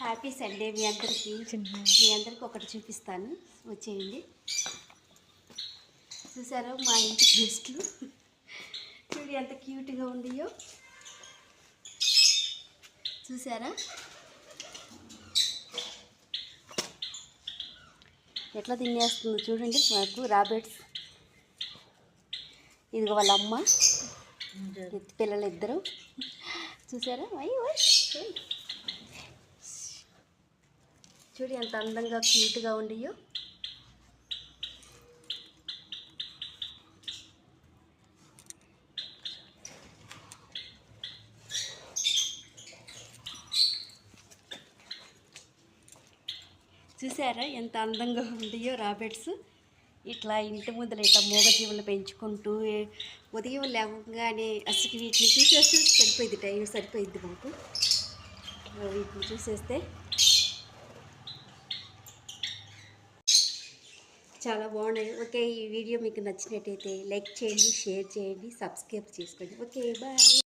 Happy Sunday మీ అందరికీ. మీ అందరికి ఒకటి చూపిస్తాను. వచ్చేయండి. చూసారా మా ఇంటి గెస్ట్లు? చూడు ఎంత క్యూట్గా ఉండియో. చూసారా? ఎట్లా తినేస్తుందో చూడండి మాకు రాబర్ట్స్. ఇదిగో వాళ్ళ అమ్మ. పిల్లలు ఇద్దరు చూసారా? అయ్యి. చూడు ఎంత అందంగా క్యూట్గా ఉండియో. చూసారా ఎంత అందంగా ఉండియో రాబెట్స్? ఇట్లా ఇంటి ముందర ఇట్లా మూగజీవులు పెంచుకుంటూ ఉదయం లేవగానే అసలు వీటిని చూసేస్తే సరిపోయింది టైం సరిపోయింది మాకు. వీటిని చూసేస్తే చాలా బాగున్నాయి. ఓకే ఈ వీడియో మీకు నచ్చినట్టయితే లైక్ చేయండి షేర్ చేయండి సబ్స్క్రైబ్ చేసుకోండి. Okay bye.